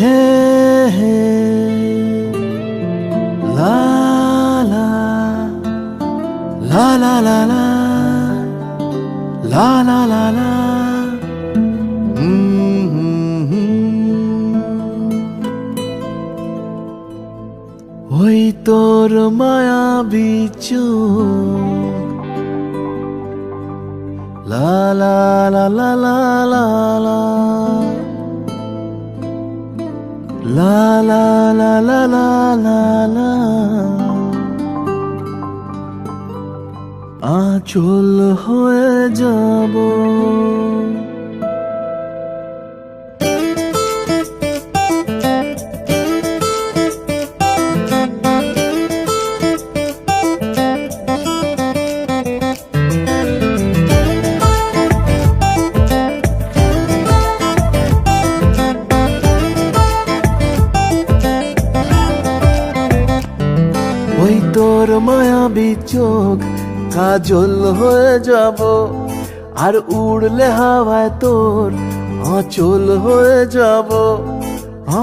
হে হে লা লা লা লা লা লা লা লা লা লা। ওই তোর মায়া বিচু লা লা লা লা লা লা La la la la la la la আচল হয়ে যাব তোর মায়াবী চোখ, কাজল হয়ে যাব। আর উড়লে হাওয়ায় তোর অচল হয়ে যাব।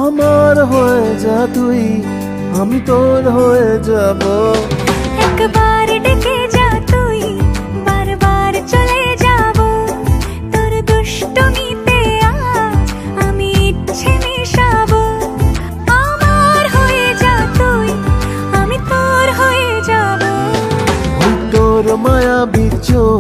আমার হয়ে যা তুই, আমি তোর হয়ে যাব। একবার ডেকে যা তুই, বারবার চলে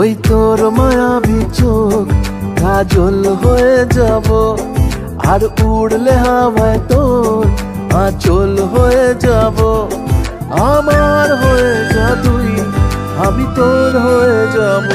ওই তোর মায়াবী চোখ, কাজল হয়ে যাব। আর উড়লে হাওয়ায় তোর আচল হয়ে যাব। আমার হয়ে যা তুই, আমি তোর হয়ে যাব।